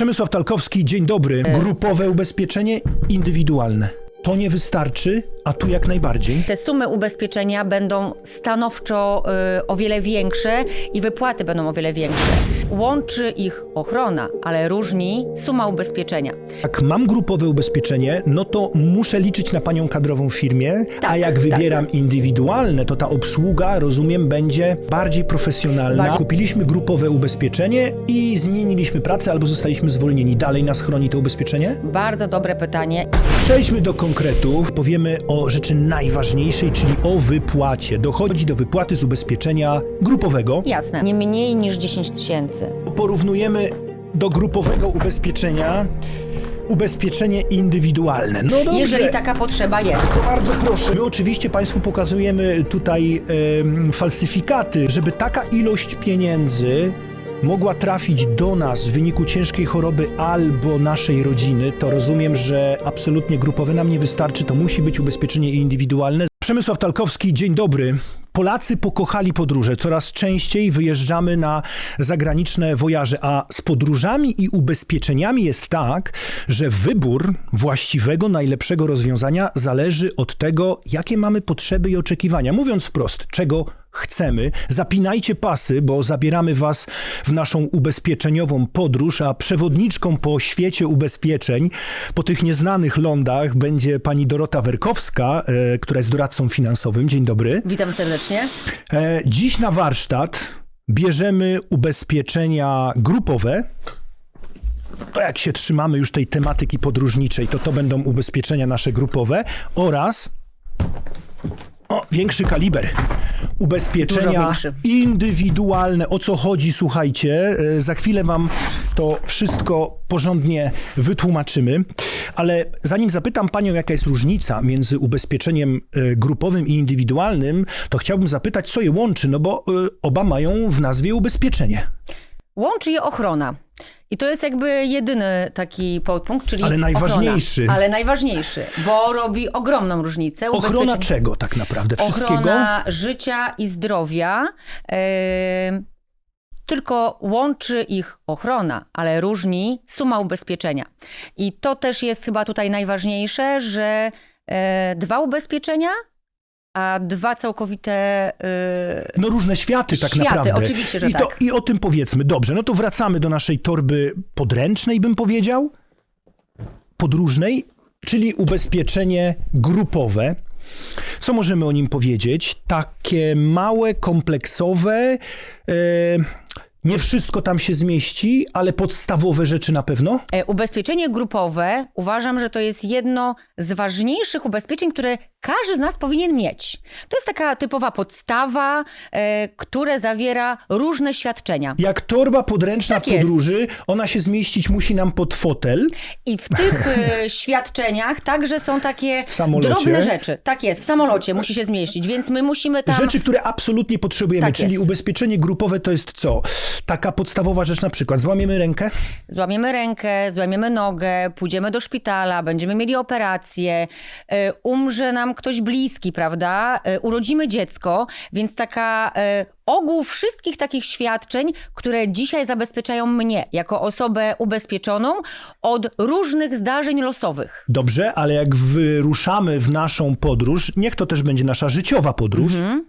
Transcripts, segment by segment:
Przemysław Talkowski, dzień dobry. Grupowe ubezpieczenie indywidualne. To nie wystarczy, a tu jak najbardziej. Te sumy ubezpieczenia będą stanowczo y, o wiele większe i wypłaty będą o wiele większe. Łączy ich ochrona, ale różni suma ubezpieczenia. Jak mam grupowe ubezpieczenie, no to muszę liczyć na panią kadrową w firmie, a Tak, jak tak. wybieram indywidualne, to ta obsługa, rozumiem, będzie bardziej profesjonalna. Bardziej- Kupiliśmy grupowe ubezpieczenie i zmieniliśmy pracę albo zostaliśmy zwolnieni. Dalej nas chroni to ubezpieczenie? Bardzo dobre pytanie. Przejdźmy do konkretów. Powiemy o rzeczy najważniejszej, czyli o wypłacie. Dochodzi do wypłaty z ubezpieczenia grupowego. Jasne, nie mniej niż 10 tysięcy. Porównujemy do grupowego ubezpieczenia ubezpieczenie indywidualne. No dobrze. Jeżeli taka potrzeba jest. To bardzo proszę. My oczywiście Państwu pokazujemy tutaj falsyfikaty, żeby taka ilość pieniędzy mogła trafić do nas w wyniku ciężkiej choroby albo naszej rodziny, to rozumiem, że absolutnie grupowe nam nie wystarczy, to musi być ubezpieczenie indywidualne. Przemysław Talkowski, dzień dobry. Polacy pokochali podróże. Coraz częściej wyjeżdżamy na zagraniczne wojaże, a z podróżami i ubezpieczeniami jest tak, że wybór właściwego, najlepszego rozwiązania zależy od tego, jakie mamy potrzeby i oczekiwania. Mówiąc wprost, czego chcemy, zapinajcie pasy, bo zabieramy Was w naszą ubezpieczeniową podróż, a przewodniczką po świecie ubezpieczeń, po tych nieznanych lądach będzie pani Dorota Werkowska, e, która jest doradcą finansowym. Dzień dobry. Witam serdecznie. E, Dziś na warsztat bierzemy ubezpieczenia grupowe. To jak się trzymamy już tej tematyki podróżniczej, to to będą ubezpieczenia nasze grupowe oraz o, większy kaliber. Ubezpieczenia indywidualne. O co chodzi, słuchajcie. e, Za chwilę wam to wszystko porządnie wytłumaczymy. Ale zanim zapytam panią, jaka jest różnica między ubezpieczeniem e, grupowym i indywidualnym, to chciałbym zapytać, co je łączy, no bo e, oba mają w nazwie ubezpieczenie. Łączy je ochrona. I to jest jakby jedyny taki podpunkt, czyli Ale najważniejszy. Ochrona. Ale najważniejszy, bo robi ogromną różnicę. Ochrona czego tak naprawdę? Wszystkiego? Ochrona życia i zdrowia. em, tylko łączy ich ochrona, ale różni suma ubezpieczenia. I to też jest chyba tutaj najważniejsze, że e, dwa ubezpieczenia, a dwa całkowite. e, No różne światy tak Światy, naprawdę. oczywiście, że I, to, tak. I o tym powiedzmy. Dobrze, no to wracamy do naszej torby podręcznej, bym powiedział. Podróżnej, czyli ubezpieczenie grupowe. Co możemy o nim powiedzieć? Takie małe, kompleksowe. Nie wszystko tam się zmieści, ale podstawowe rzeczy na pewno. E, Ubezpieczenie grupowe uważam, że to jest jedno z ważniejszych ubezpieczeń, które każdy z nas powinien mieć. To jest taka typowa podstawa, e, które zawiera różne świadczenia. Jak torba podręczna Tak w jest. podróży, ona się zmieścić musi nam pod fotel. I w tych e, świadczeniach także są takie drobne rzeczy. Tak jest, w samolocie musi się zmieścić, więc my musimy tam. Rzeczy, które absolutnie potrzebujemy, Tak czyli jest. ubezpieczenie grupowe to jest co? Taka podstawowa rzecz na przykład, złamiemy rękę, Złamiemy rękę, złamiemy nogę, pójdziemy do szpitala, będziemy mieli operację, e, umrze nam ktoś bliski, prawda? E, Urodzimy dziecko, więc taka e, ogół wszystkich takich świadczeń, które dzisiaj zabezpieczają mnie jako osobę ubezpieczoną od różnych zdarzeń losowych. dobrze, ale jak wyruszamy w naszą podróż, niech to też będzie nasza życiowa podróż, Mhm.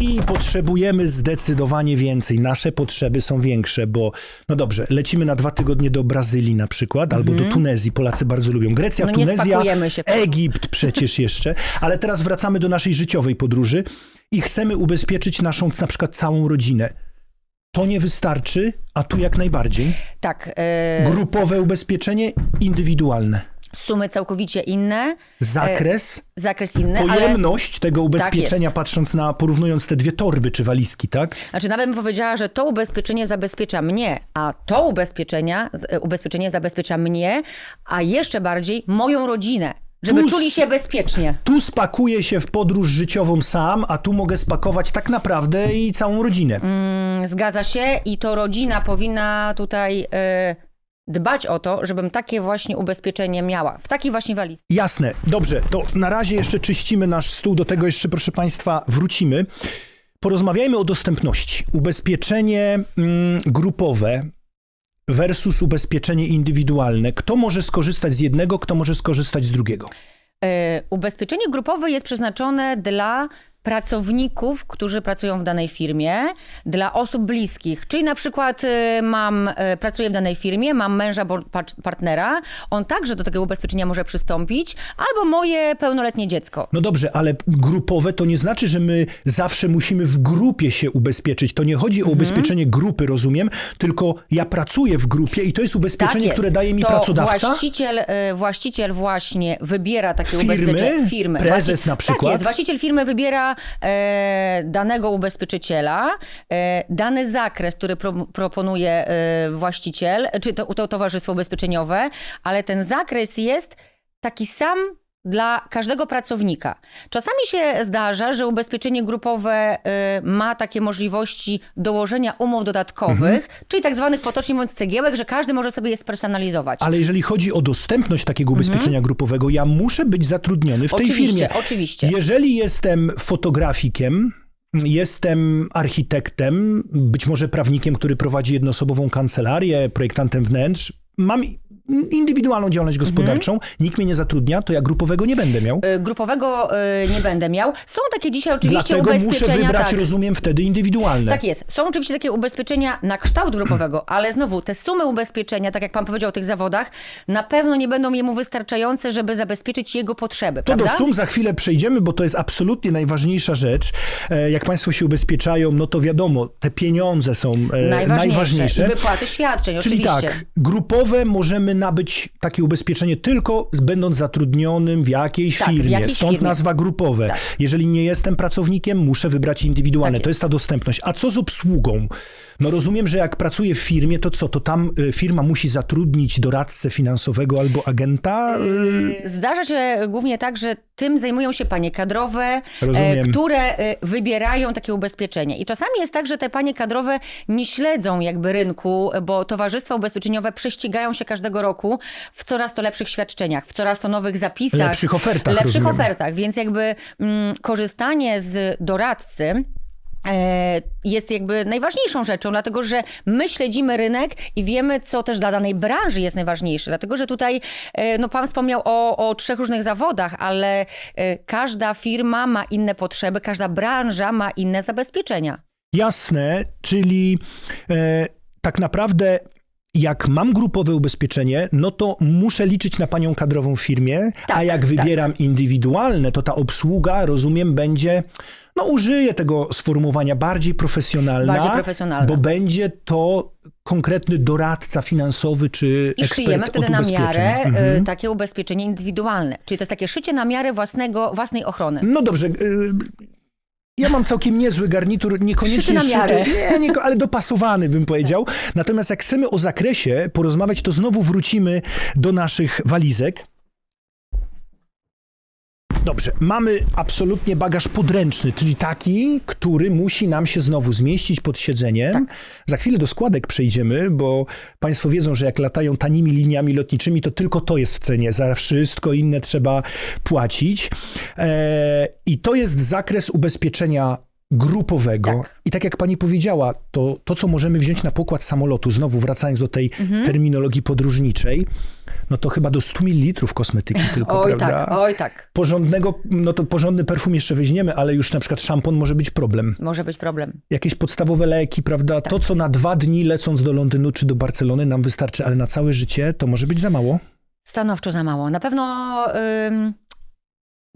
I potrzebujemy zdecydowanie więcej. Nasze potrzeby są większe, bo no dobrze, lecimy na dwa tygodnie do Brazylii na przykład, albo do Tunezji, Polacy bardzo lubią. Grecja, Mhm. No Tunezja. Egipt przecież jeszcze, ale teraz wracamy do naszej życiowej podróży i chcemy ubezpieczyć naszą na przykład całą rodzinę. To nie wystarczy, a tu jak najbardziej. Tak, e, Grupowe ubezpieczenie, indywidualne. Sumy całkowicie inne, Zakres, zakres inny, ale... pojemność tego ubezpieczenia, jest. patrząc na, porównując te dwie torby czy walizki, tak? Znaczy nawet bym powiedziała, że to ubezpieczenie zabezpiecza mnie, a to ubezpieczenia, e, ubezpieczenie zabezpiecza mnie, a jeszcze bardziej moją rodzinę, żeby Tu czuli się bezpiecznie. Tu spakuję się w podróż życiową sam, a tu mogę spakować tak naprawdę i całą rodzinę. Mm, Zgadza się i to rodzina powinna tutaj e, dbać o to, żebym takie właśnie ubezpieczenie miała. W takiej właśnie walizce. Jasne, dobrze, to na razie jeszcze czyścimy nasz stół, do tego jeszcze, proszę Państwa, wrócimy. Porozmawiajmy o dostępności. Ubezpieczenie mm, grupowe versus ubezpieczenie indywidualne. Kto może skorzystać z jednego, kto może skorzystać z drugiego? E, Ubezpieczenie grupowe jest przeznaczone dla pracowników, którzy pracują w danej firmie, dla osób bliskich. Czyli na przykład e, mam, e, pracuję w danej firmie, mam męża partnera, on także do takiego ubezpieczenia może przystąpić, albo moje pełnoletnie dziecko. No dobrze, ale grupowe to nie znaczy, że my zawsze musimy w grupie się ubezpieczyć. To nie chodzi o Mhm. ubezpieczenie grupy, rozumiem, tylko ja pracuję w grupie i to jest ubezpieczenie, Tak jest. które daje mi to pracodawca. Właściciel, e, właściciel właśnie wybiera takie Firmy? ubezpieczenie. Firmy. Prezes Właści- na przykład? Tak jest. Właściciel firmy wybiera danego ubezpieczyciela, e, dany zakres, który pro, proponuje e, właściciel, czy to, to towarzystwo ubezpieczeniowe, ale ten zakres jest taki sam dla każdego pracownika. Czasami się zdarza, że ubezpieczenie grupowe y, ma takie możliwości dołożenia umów dodatkowych, Mhm. czyli tak zwanych potocznie mówiąc cegiełek, że każdy może sobie je spersonalizować. Ale jeżeli chodzi o dostępność takiego ubezpieczenia grupowego, ja muszę być zatrudniony w tej Mhm. Oczywiście, firmie. oczywiście. Jeżeli jestem fotografikiem, jestem architektem, być może prawnikiem, który prowadzi jednoosobową kancelarię, projektantem wnętrz, mam indywidualną działalność gospodarczą, nikt mnie nie zatrudnia, to ja grupowego nie będę miał. Y, Grupowego y, nie będę miał. Są takie dzisiaj oczywiście Dlatego muszę ubezpieczenia. wybrać, tak, rozumiem, wtedy indywidualne. Tak jest. Są oczywiście takie ubezpieczenia na kształt grupowego, ale znowu te sumy ubezpieczenia, tak jak pan powiedział o tych zawodach, na pewno nie będą jemu wystarczające, żeby zabezpieczyć jego potrzeby, To prawda? do sum za chwilę przejdziemy, bo to jest absolutnie najważniejsza rzecz. E, Jak Państwo się ubezpieczają, no to wiadomo, te pieniądze są e, Najważniejsze. najważniejsze. I wypłaty świadczeń, Czyli oczywiście. tak, grupowe możemy nabyć takie ubezpieczenie tylko będąc zatrudnionym w jakiejś Tak, w firmie. jakiejś Stąd firmie. nazwa grupowe. Tak. Jeżeli nie jestem pracownikiem, muszę wybrać indywidualne. Tak to jest. ta dostępność. A co z obsługą? No rozumiem, że jak pracuję w firmie, to co? To tam y, firma musi zatrudnić doradcę finansowego albo agenta? Y, Zdarza się głównie tak, że tym zajmują się panie kadrowe, e, Rozumiem. które e, wybierają takie ubezpieczenie. I czasami jest tak, że te panie kadrowe nie śledzą jakby rynku, bo towarzystwa ubezpieczeniowe prześcigają się każdego roku w coraz to lepszych świadczeniach, w coraz to nowych zapisach. Lepszych ofertach, Lepszych rozumiem. ofertach, więc jakby mm, korzystanie z doradcy e, jest jakby najważniejszą rzeczą, dlatego że my śledzimy rynek i wiemy, co też dla danej branży jest najważniejsze. Dlatego, że tutaj, e, no pan wspomniał o, o trzech różnych zawodach, ale e, każda firma ma inne potrzeby, każda branża ma inne zabezpieczenia. Jasne, czyli e, tak naprawdę jak mam grupowe ubezpieczenie, no to muszę liczyć na panią kadrową w firmie, a Tak, jak wybieram indywidualne, to ta obsługa, rozumiem, będzie, no użyję tego sformułowania, bardziej profesjonalna, Bardziej profesjonalna. bo będzie to konkretny doradca finansowy czy I ekspert szyjemy wtedy na miarę e, Mhm. takie ubezpieczenie indywidualne. Czyli to jest takie szycie na miarę własnego, własnej ochrony. No dobrze. Ja mam całkiem niezły garnitur, niekoniecznie Szyty. Nie, nie, ale dopasowany bym powiedział. Natomiast jak chcemy o zakresie porozmawiać, to znowu wrócimy do naszych walizek. Dobrze, mamy absolutnie bagaż podręczny, czyli taki, który musi nam się znowu zmieścić pod siedzeniem. Tak. Za chwilę do składek przejdziemy, bo Państwo wiedzą, że jak latają tanimi liniami lotniczymi, to tylko to jest w cenie. Za wszystko inne trzeba płacić. E, I to jest zakres ubezpieczenia grupowego. Tak. I tak jak pani powiedziała, to, to, co możemy wziąć na pokład samolotu, znowu wracając do tej terminologii podróżniczej, no to chyba do 100 ml kosmetyki tylko, Oj prawda? tak, oj tak. Porządnego, no to porządny perfum jeszcze weźmiemy, ale już na przykład szampon może być problem. Może być problem. Jakieś podstawowe leki, prawda? Tak. To, co na dwa dni lecąc do Londynu czy do Barcelony nam wystarczy, ale na całe życie to może być za mało. Stanowczo za mało. Na pewno ym,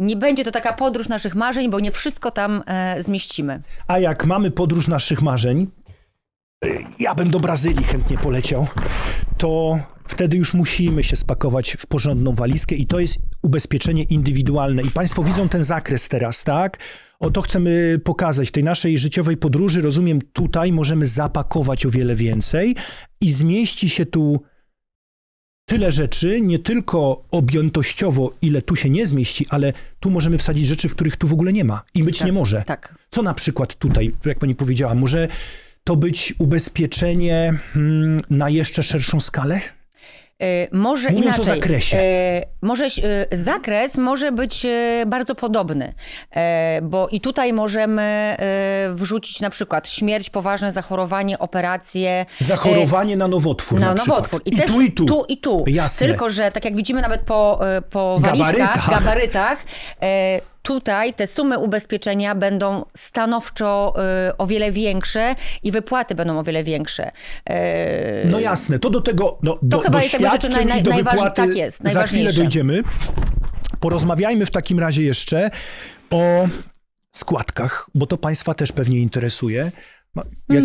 nie będzie to taka podróż naszych marzeń, bo nie wszystko tam e, zmieścimy. A jak mamy podróż naszych marzeń, ja bym do Brazylii chętnie poleciał, to wtedy już musimy się spakować w porządną walizkę i to jest ubezpieczenie indywidualne. I Państwo widzą ten zakres teraz, tak? O to chcemy pokazać. W tej naszej życiowej podróży, rozumiem, tutaj możemy zapakować o wiele więcej i zmieści się tu tyle rzeczy, nie tylko objętościowo, ile tu się nie zmieści, ale tu możemy wsadzić rzeczy, w których tu w ogóle nie ma i być Tak, nie może. Tak. Co na przykład tutaj, jak pani powiedziała, może to być ubezpieczenie hmm, na jeszcze szerszą skalę? E, Może Mówiąc o inaczej. zakresie. E, Może, e, zakres może być bardzo podobny, bo i tutaj możemy wrzucić na przykład śmierć, poważne zachorowanie, operacje. Zachorowanie na nowotwór na, na, nowotwór. I, też tu, i tu. Tu i tu. Jasne. Tylko, że tak jak widzimy nawet po, po Gabarytach. walizkach, gabarytach, e, tutaj te sumy ubezpieczenia będą stanowczo e, o wiele większe i wypłaty będą o wiele większe. E, No jasne, to do tego, no, do, chyba do jest jakby rzeczy naj- i do najważ- wypłaty tak jest, za chwilę najważniejsze. dojdziemy. Porozmawiajmy w takim razie jeszcze o składkach, bo to Państwa też pewnie interesuje. Ma- Jak,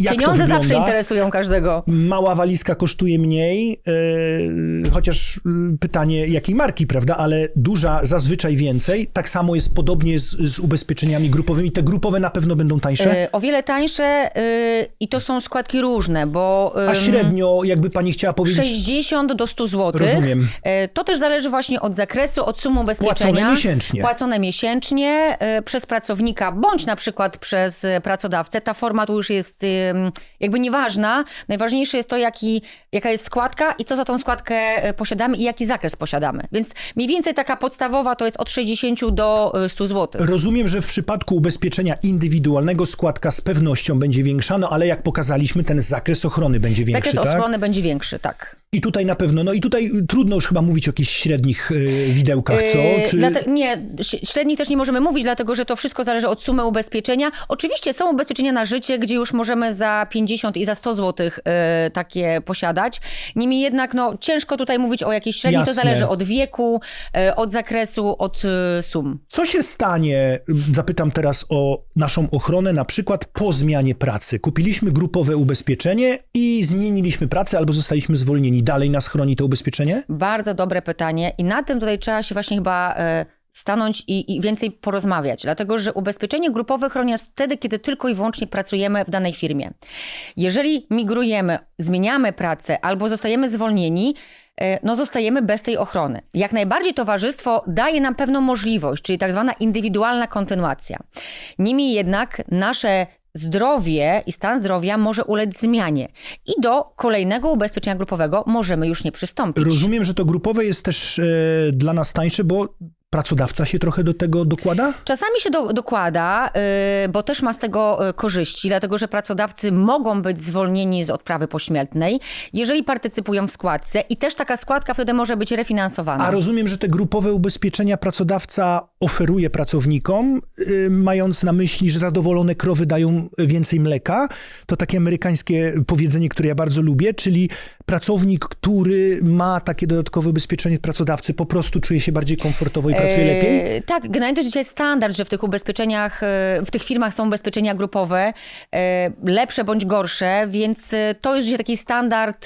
jak Pieniądze zawsze interesują każdego. Mała walizka kosztuje mniej, yy, chociaż yy, pytanie jakiej marki, prawda? Ale duża zazwyczaj więcej. Tak samo jest podobnie z, z ubezpieczeniami grupowymi. Te grupowe na pewno będą tańsze. E, o wiele tańsze e, i to są składki różne, bo... A średnio, jakby pani chciała powiedzieć, 60 do 100 zł. Rozumiem. To też zależy właśnie od zakresu, od sumy ubezpieczenia. Płacone miesięcznie. Płacone miesięcznie e, przez pracownika, bądź na przykład przez e, pracodawcę. Ta forma tu już jest jakby nieważna. Najważniejsze jest to, jaki, jaka jest składka i co za tą składkę e, posiadamy i jaki zakres posiadamy. Więc mniej więcej taka podstawowa to jest od 60 do e, 100 zł. Rozumiem, że w przypadku ubezpieczenia indywidualnego składka z pewnością będzie większa, no ale jak pokazaliśmy, ten zakres ochrony będzie większy, Zakres tak? ochrony będzie większy, tak. I tutaj na pewno, no i tutaj trudno już chyba mówić o jakichś średnich y, widełkach, co? Yy, Czy... dlate- nie, średnich też nie możemy mówić, dlatego że to wszystko zależy od sumy ubezpieczenia. Oczywiście są ubezpieczenia na życie, gdzie już możemy za 50 i za 100 zł yy, takie posiadać. Niemniej jednak no, ciężko tutaj mówić o jakiejś średniej. To Jasne. zależy od wieku, yy, od zakresu, od yy, sum. Co się stanie, zapytam teraz o naszą ochronę, na przykład po zmianie pracy. Kupiliśmy grupowe ubezpieczenie i zmieniliśmy pracę albo zostaliśmy zwolnieni. Dalej nas chroni to ubezpieczenie? Bardzo dobre pytanie i na tym tutaj trzeba się właśnie chyba e, stanąć i, i więcej porozmawiać, dlatego że ubezpieczenie grupowe chroni nas wtedy, kiedy tylko i wyłącznie pracujemy w danej firmie. Jeżeli migrujemy, zmieniamy pracę albo zostajemy zwolnieni, e, no zostajemy bez tej ochrony. Jak najbardziej towarzystwo daje nam pewną możliwość, czyli tak zwana indywidualna kontynuacja. Niemniej jednak nasze zdrowie i stan zdrowia może ulec zmianie i do kolejnego ubezpieczenia grupowego możemy już nie przystąpić. Rozumiem, że to grupowe jest też e, dla nas tańsze, bo pracodawca się trochę do tego dokłada? Czasami się do, dokłada, yy, bo też ma z tego y, korzyści, dlatego że pracodawcy mogą być zwolnieni z odprawy pośmiertnej, jeżeli partycypują w składce i też taka składka wtedy może być refinansowana. A rozumiem, że te grupowe ubezpieczenia pracodawca oferuje pracownikom, y, mając na myśli, że zadowolone krowy dają więcej mleka. To takie amerykańskie powiedzenie, które ja bardzo lubię, czyli pracownik, który ma takie dodatkowe ubezpieczenie od pracodawcy, po prostu czuje się bardziej komfortowo i pracuje lepiej? E, tak, generalnie to jest dzisiaj standard, że w tych ubezpieczeniach, e, w tych firmach są ubezpieczenia grupowe, e, lepsze bądź gorsze, więc to jest dzisiaj taki standard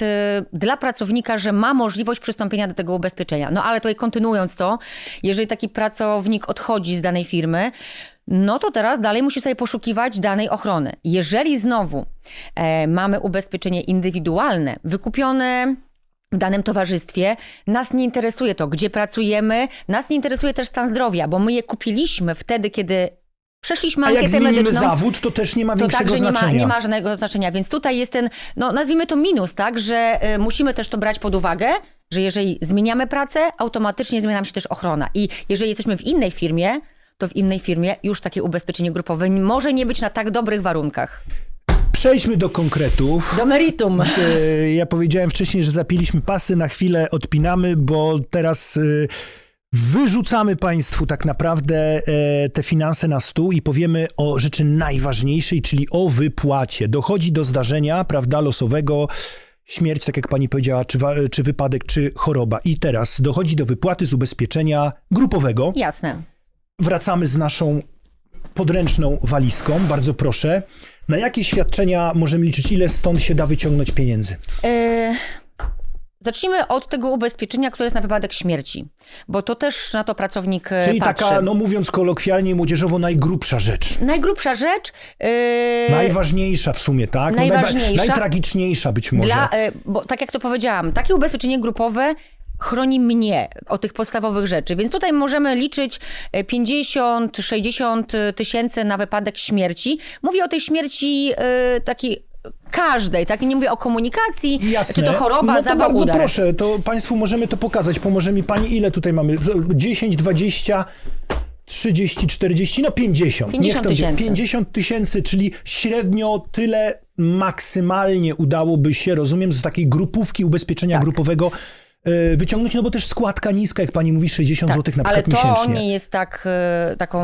dla pracownika, że ma możliwość przystąpienia do tego ubezpieczenia. No ale tutaj kontynuując to, jeżeli taki pracownik odchodzi z danej firmy, no to teraz dalej musi sobie poszukiwać danej ochrony. Jeżeli znowu e, mamy ubezpieczenie indywidualne, wykupione w danym towarzystwie, nas nie interesuje to, gdzie pracujemy, nas nie interesuje też stan zdrowia, bo my je kupiliśmy wtedy, kiedy przeszliśmy A jak ankietę zmienimy medyczną. zawód, to też nie ma To większego także nie ma, znaczenia. nie ma żadnego znaczenia. Więc tutaj jest ten, no nazwijmy to minus, tak, że y, musimy też to brać pod uwagę, że jeżeli zmieniamy pracę, automatycznie zmienia nam się też ochrona. I jeżeli jesteśmy w innej firmie, to w innej firmie już takie ubezpieczenie grupowe może nie być na tak dobrych warunkach. Przejdźmy do konkretów. Do meritum. E, Ja powiedziałem wcześniej, że zapiliśmy pasy, na chwilę odpinamy, bo teraz e, wyrzucamy Państwu tak naprawdę e, te finanse na stół i powiemy o rzeczy najważniejszej, czyli o wypłacie. Dochodzi do zdarzenia, prawda, losowego, śmierć, tak jak pani powiedziała, czy, czy wypadek, czy choroba. I teraz dochodzi do wypłaty z ubezpieczenia grupowego. Jasne. Wracamy z naszą podręczną walizką, bardzo proszę. Na jakie świadczenia możemy liczyć? Ile stąd się da wyciągnąć pieniędzy? E, Zacznijmy od tego ubezpieczenia, które jest na wypadek śmierci, bo to też na to pracownik e, Czyli patrzy. taka, no mówiąc kolokwialnie młodzieżowo, najgrubsza rzecz. Najgrubsza rzecz. e, Najważniejsza w sumie, tak? No, najba- Najważniejsza. najtragiczniejsza być może. Dla, e, bo tak jak to powiedziałam, takie ubezpieczenie grupowe chroni mnie od tych podstawowych rzeczy. Więc tutaj możemy liczyć e, 50-60 tysięcy na wypadek śmierci. Mówię o tej śmierci e, takiej każdej, tak? I nie mówię o komunikacji, Jasne. czy to choroba, no to zawał, bardzo udar. proszę, to Państwu możemy to pokazać. Pomoże mi Pani, ile tutaj mamy? 10, 20, 30, 40, no 50. 50 Niech to będzie. tysięcy. 50 tysięcy, czyli średnio tyle maksymalnie udałoby się, rozumiem, z takiej grupówki ubezpieczenia Tak. grupowego e, wyciągnąć, no bo też składka niska, jak Pani mówi, 60 zł na Tak, Ale przykład to miesięcznie. nie jest tak, e, taką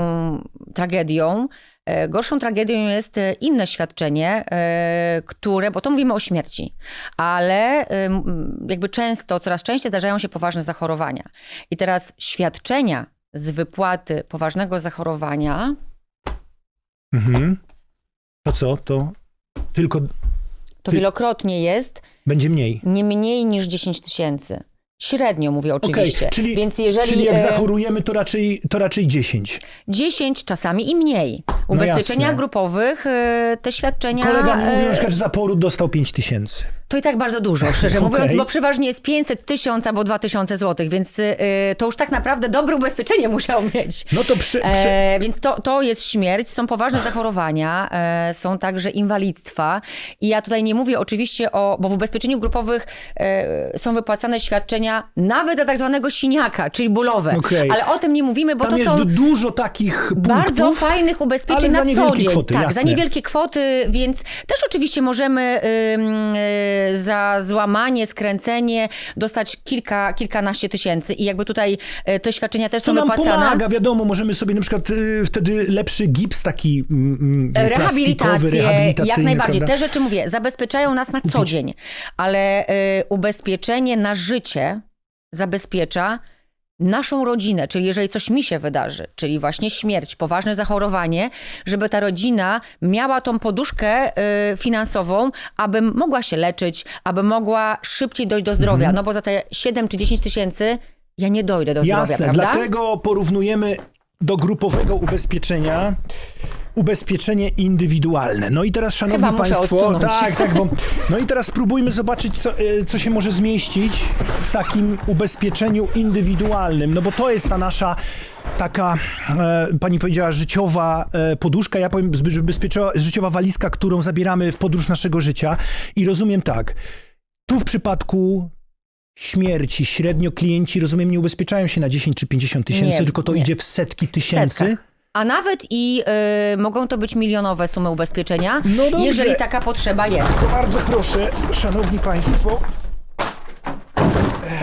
tragedią. E, Gorszą tragedią jest e, inne świadczenie, e, które, bo to mówimy o śmierci, ale e, jakby często, coraz częściej zdarzają się poważne zachorowania. I teraz świadczenia z wypłaty poważnego zachorowania Mhm. To co? To tylko to wielokrotnie jest będzie mniej. nie mniej niż 10 tysięcy. Średnio mówię oczywiście. czyli, Więc jeżeli czyli jak e, zachorujemy, to raczej, to raczej 10. 10, czasami i mniej. Ubezpieczenia jasne. grupowych, e, te świadczenia... Kolega mi mówił, e, na przykład, że za poród dostał 5 tysięcy. To i tak bardzo dużo, szczerze Okej. mówiąc, bo przeważnie jest 500 tysiąc albo 2000 złotych, więc y, to już tak naprawdę dobre ubezpieczenie musiał mieć. No to przy, przy, E, więc to, to jest śmierć, są poważne zachorowania, e, są także inwalidztwa. I ja tutaj nie mówię oczywiście o, bo w ubezpieczeniu grupowych e, są wypłacane świadczenia nawet za tak zwanego siniaka, czyli bólowe. Okej. Ale o tym nie mówimy, bo tam to jest są du- dużo takich punktów. bardzo fajnych ubezpieczeń na co dzień. kwoty, tak, jasne. za niewielkie kwoty, więc też oczywiście możemy y, za złamanie, skręcenie dostać kilka, kilkanaście tysięcy i jakby tutaj y, te świadczenia też Co są nam wypłacane. pomaga, wiadomo, możemy sobie na przykład y, wtedy lepszy gips taki mm, mm, plastikowy, Rehabilitację, jak najbardziej. prawda? Te rzeczy mówię, zabezpieczają nas na co dzień, ale y, ubezpieczenie na życie zabezpiecza naszą rodzinę, czyli jeżeli coś mi się wydarzy, czyli właśnie śmierć, poważne zachorowanie, żeby ta rodzina miała tą poduszkę y, finansową, aby mogła się leczyć, aby mogła szybciej dojść do zdrowia, Mhm. no bo za te 7 czy 10 tysięcy ja nie dojdę do zdrowia, Jasne, prawda? dlatego porównujemy do grupowego ubezpieczenia ubezpieczenie indywidualne. No i teraz, szanowni Chyba państwo, tak, tak, bo, no i teraz spróbujmy zobaczyć, co, e, co się może zmieścić w takim ubezpieczeniu indywidualnym, no bo to jest ta nasza taka, e, pani powiedziała, życiowa e, poduszka, ja powiem bezpieczowa, życiowa walizka, którą zabieramy w podróż naszego życia i rozumiem tak, tu w przypadku śmierci średnio klienci, rozumiem, nie ubezpieczają się na 10 czy 50 tysięcy, Nie, tylko to nie. idzie w setki tysięcy. setkach. A nawet i y, mogą to być milionowe sumy ubezpieczenia, No dobrze. jeżeli taka potrzeba jest. To bardzo proszę, szanowni państwo,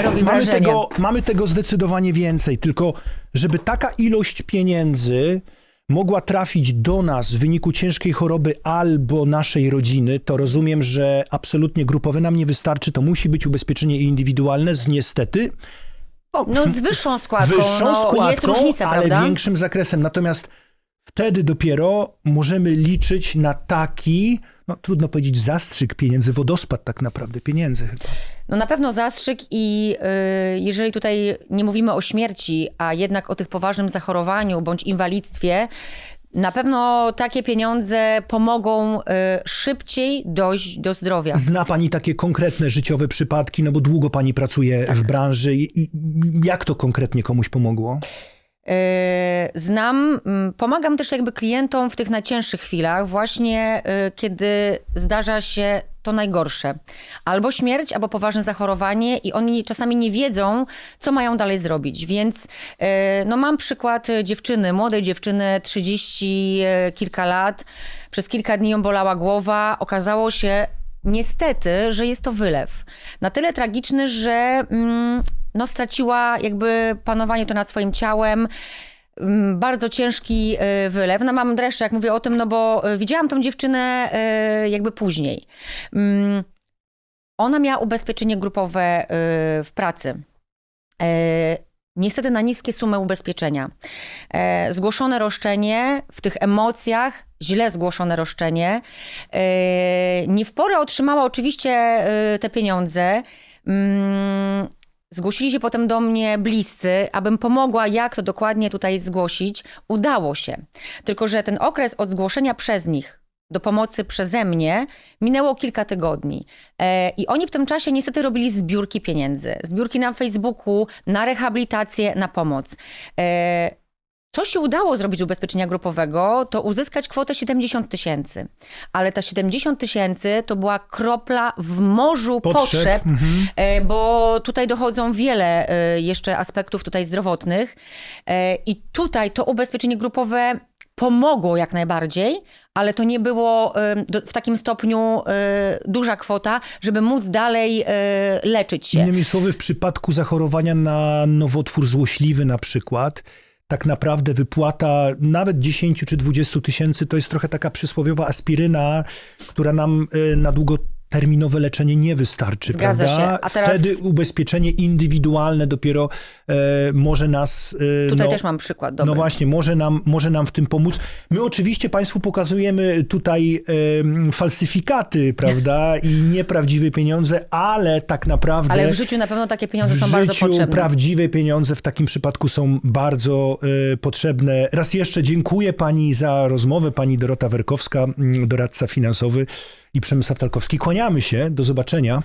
Robi mamy wrażenie. tego, mamy tego zdecydowanie więcej, tylko żeby taka ilość pieniędzy mogła trafić do nas w wyniku ciężkiej choroby albo naszej rodziny, to rozumiem, że absolutnie grupowe nam nie wystarczy, to musi być ubezpieczenie indywidualne z niestety o, No z wyższą składką, wyższą no, składką, jest różnica, ale prawda? większym zakresem. Natomiast wtedy dopiero możemy liczyć na taki, no trudno powiedzieć zastrzyk pieniędzy, wodospad tak naprawdę pieniędzy chyba. No na pewno zastrzyk i y, jeżeli tutaj nie mówimy o śmierci, a jednak o tych poważnym zachorowaniu bądź inwalidztwie, na pewno takie pieniądze pomogą y, szybciej dojść do zdrowia. Zna pani takie konkretne życiowe przypadki, no bo długo pani pracuje Tak. w branży. I, i jak to konkretnie komuś pomogło? Yy, Znam, mm, pomagam też jakby klientom w tych najcięższych chwilach, właśnie yy, kiedy zdarza się to najgorsze. Albo śmierć, albo poważne zachorowanie i oni czasami nie wiedzą, co mają dalej zrobić. Więc yy, no mam przykład dziewczyny, młodej dziewczyny, 30 yy, kilka lat. Przez kilka dni ją bolała głowa. Okazało się, niestety, że jest to wylew. Na tyle tragiczny, że mm, no, straciła jakby panowanie to nad swoim ciałem. Mm, Bardzo ciężki y, wylew. No mam dreszcze, jak mówię o tym, no bo y, widziałam tą dziewczynę y, jakby później. Mm, Ona miała ubezpieczenie grupowe w pracy. Y, Niestety na niskie sumy ubezpieczenia. E, Zgłoszone roszczenie w tych emocjach, źle zgłoszone roszczenie. E, Nie w porę otrzymała oczywiście e, te pieniądze. Zgłosili się potem do mnie bliscy, abym pomogła, jak to dokładnie tutaj zgłosić. Udało się. Tylko, że ten okres od zgłoszenia przez nich do pomocy przeze mnie minęło kilka tygodni. E, I oni w tym czasie niestety robili zbiórki pieniędzy. Zbiórki na Facebooku, na rehabilitację, na pomoc. E, co się udało zrobić z ubezpieczenia grupowego, to uzyskać kwotę 70 tysięcy. Ale ta 70 tysięcy to była kropla w morzu Potrzeb, potrzeb, mhm. e, bo tutaj dochodzą wiele e, jeszcze aspektów tutaj zdrowotnych E, i tutaj to ubezpieczenie grupowe pomogło jak najbardziej, ale to nie było w takim stopniu duża kwota, żeby móc dalej leczyć się. Innymi słowy, w przypadku zachorowania na nowotwór złośliwy na przykład, tak naprawdę wypłata nawet 10 czy 20 tysięcy to jest trochę taka przysłowiowa aspiryna, która nam y, na długoterminowe leczenie nie wystarczy, Zgadza prawda? się. A teraz- Wtedy ubezpieczenie indywidualne dopiero e, może nas... e, Tutaj no, też mam przykład dobry. No właśnie, może nam, może nam w tym pomóc. My oczywiście Państwu pokazujemy tutaj em, falsyfikaty, prawda, i nieprawdziwe pieniądze, ale tak naprawdę Ale w życiu na pewno takie pieniądze w są bardzo życiu potrzebne. prawdziwe pieniądze w takim przypadku są bardzo e, potrzebne. Raz jeszcze dziękuję Pani za rozmowę, Pani Dorota Werkowska, mm, doradca finansowy i Przemysław Talkowski. Kłaniamy się, do zobaczenia.